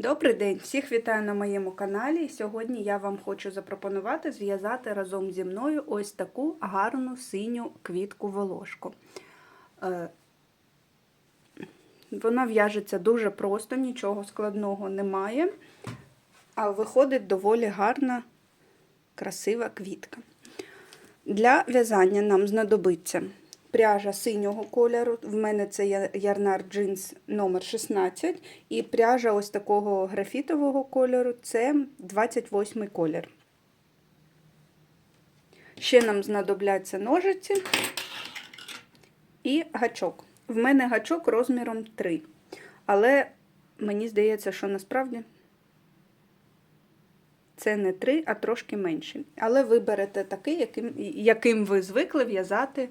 Добрий день! Всіх вітаю на моєму каналі. Сьогодні я вам хочу запропонувати зв'язати разом зі мною ось таку гарну синю квітку волошку. Е, Вона в'яжеться дуже просто, нічого складного немає, а виходить доволі гарна, красива квітка. Для в'язання нам знадобиться пряжа синього кольору. В мене це ярнар джинс номер 16 і пряжа ось такого графітового кольору це 28 колір. Ще нам знадобляться ножиці і гачок. В мене гачок розміром 3. Але мені здається, що насправді це не 3, а трошки менший. Але ви берете такий, яким, яким ви звикли в'язати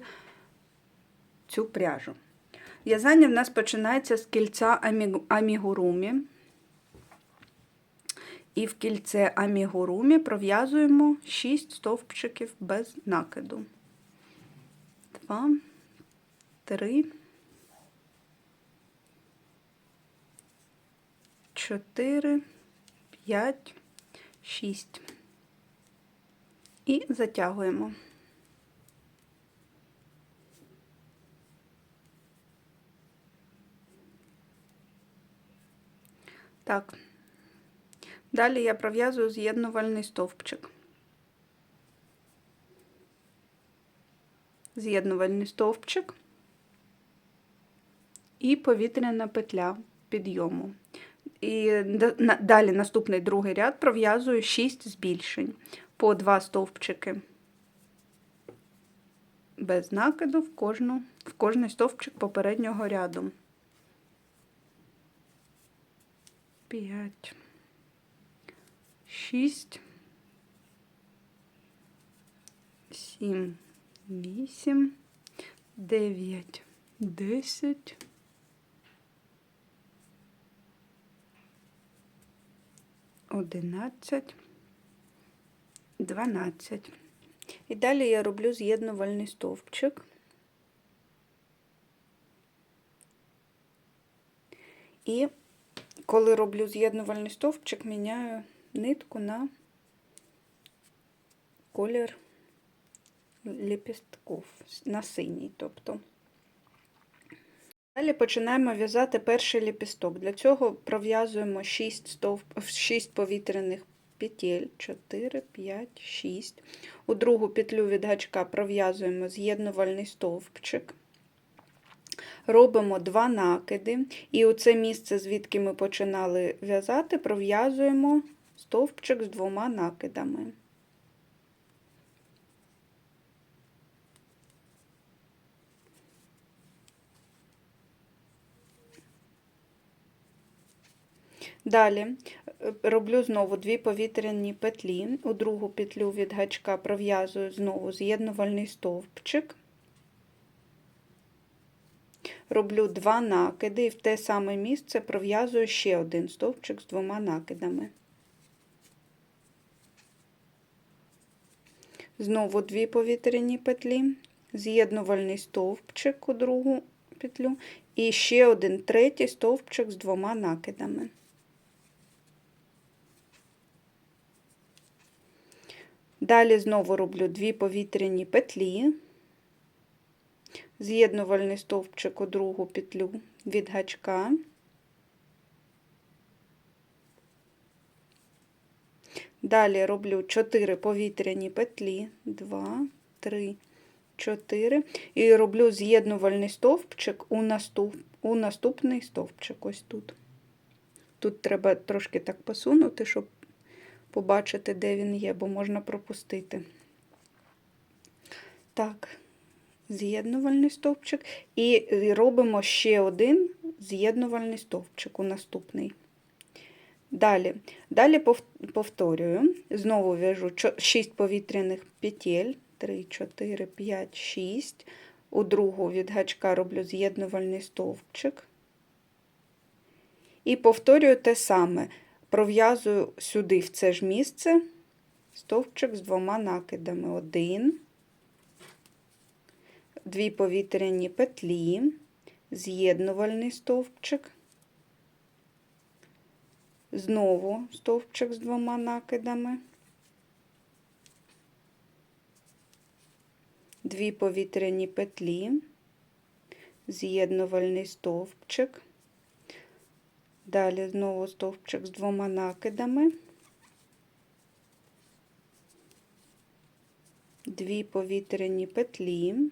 цю пряжу. В'язання в нас починається з кільця амігурумі. І в кільце амігурумі пров'язуємо 6 стовпчиків без накиду. 2, 3, 4, 5, 6. І затягуємо. Так. Далі я пров'язую з'єднувальний стовпчик. З'єднувальний стовпчик і повітряна петля підйому. І далі наступний другий ряд пров'язую 6 збільшень по 2 стовпчики без накиду в, кожну, в кожний стовпчик попереднього ряду. 5, 6, 7, 8, 9, 10, 11, 12. І далі я роблю з'єднувальний стовпчик. І коли роблю з'єднувальний стовпчик, міняю нитку на колір ліпістків, на синій. тобто. Далі починаємо в'язати перший ліпісток. Для цього пров'язуємо 6, стовп, 6 повітряних петель, 4, 5, 6. У другу петлю від гачка пров'язуємо з'єднувальний стовпчик. Робимо два накиди, і у це місце, звідки ми починали в'язати, пров'язуємо стовпчик з двома накидами. Далі е, роблю знову дві повітряні петлі. У другу петлю від гачка пров'язую знову з'єднувальний стовпчик. Роблю два накиди і в те саме місце пров'язую ще один стовпчик з двома накидами. Знову дві повітряні петлі, з'єднувальний стовпчик у другу петлю і ще один третій стовпчик з двома накидами. Далі знову роблю дві повітряні петлі, з'єднувальний стовпчик у другу петлю від гачка. Далі роблю 4 повітряні петлі, 2, 3, 4. І роблю з'єднувальний стовпчик у, наступ, у наступний стовпчик. Ось тут. Тут треба трошки так посунути, щоб побачити, де він є, бо можна пропустити. Так, з'єднувальний стовпчик. І робимо ще один з'єднувальний стовпчик у наступний. Далі Далі повторюю, знову в'яжу 6 повітряних петель, 3, 4, 5, 6. У другу від гачка роблю з'єднувальний стовпчик. І повторюю те саме. Пров'язую сюди, в це ж місце, стовпчик з двома накидами. Один, дві повітряні петлі, з'єднувальний стовпчик. Знову стовпчик з двома накидами. Дві повітряні петлі, з'єднувальний стовпчик. Далі знову стовпчик з двома накидами. Дві повітряні петлі,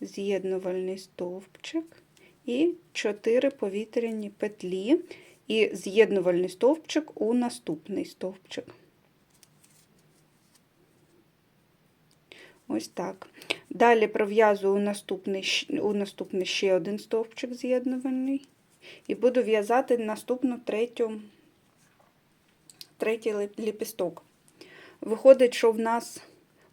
з'єднувальний стовпчик і 4 повітряні петлі і з'єднувальний стовпчик у наступний стовпчик. Ось так. Далі пров'язую у наступний, у наступний ще один стовпчик з'єднувальний. І буду в'язати наступну третю, третій ліпісток. Виходить, що в нас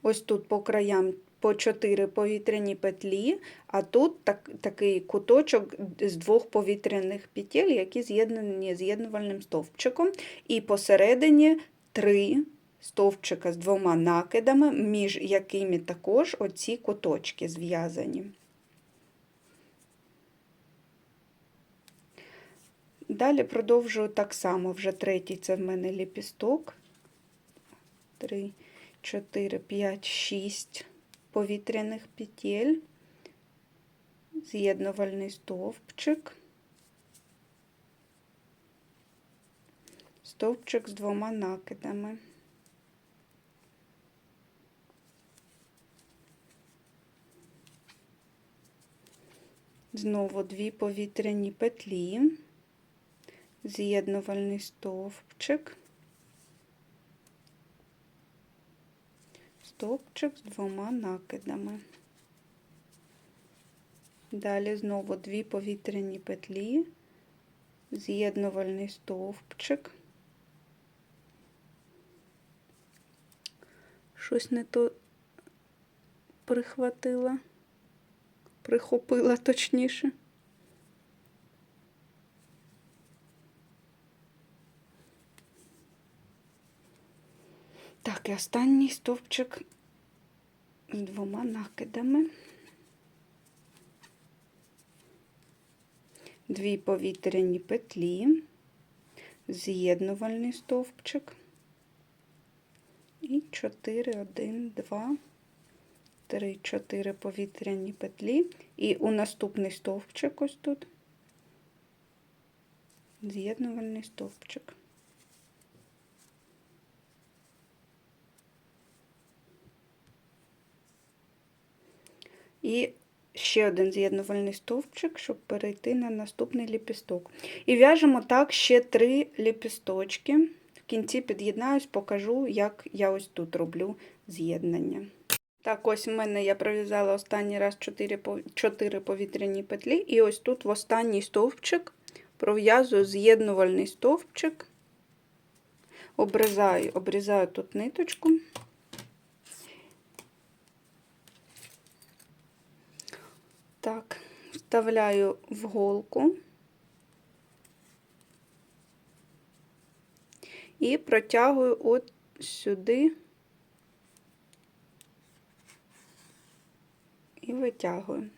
ось тут по краям по 4 повітряні петлі, а тут так, такий куточок з двох повітряних петель, які з'єднані з'єднувальним стовпчиком. І посередині три стовпчика з двома накидами, між якими також оці куточки зв'язані. Далі продовжую так само, вже третій це в мене ліпісток. 3, 4, 5, 6 повітряних петель, з'єднувальний стовпчик, стовпчик з двома накидами. Знову дві повітряні петлі, з'єднувальний стовпчик, стовпчик з двома накидами. Далі знову дві повітряні петлі, з'єднувальний стовпчик. Щось не то прихватила, прихопила точніше. Так, останній стовпчик з двома накидами. Дві повітряні петлі, з'єднувальний стовпчик. І 4, 1, 2, 3, 4 повітряні петлі. І у наступний стовпчик ось тут з'єднувальний стовпчик. І ще один з'єднувальний стовпчик, щоб перейти на наступний ліпісток. І в'яжемо так ще три ліпісточки. В кінці під'єднаюсь, покажу, як я ось тут роблю з'єднання. Так, ось в мене я пров'язала останній раз 4, 4 повітряні петлі, і ось тут в останній стовпчик пров'язую з'єднувальний стовпчик, обрізаю, обрізаю тут ниточку. Так, вставляю в голку і протягую от сюди і витягую.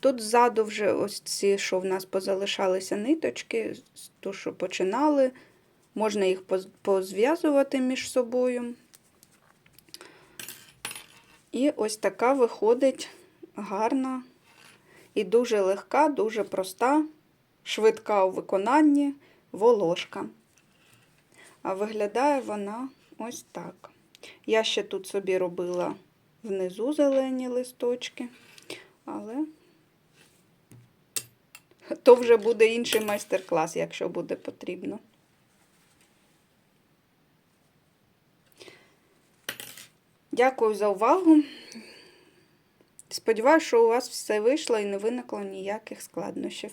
Тут ззаду вже ось ці, що в нас позалишалися ниточки, то, що починали, можна їх позв'язувати між собою. І ось така виходить гарна і дуже легка, дуже проста, швидка у виконанні волошка. А виглядає вона ось так. Я ще тут собі робила внизу зелені листочки, але то вже буде інший майстер-клас, якщо буде потрібно. Дякую за увагу. Сподіваюся, що у вас все вийшло і не виникло ніяких складнощів.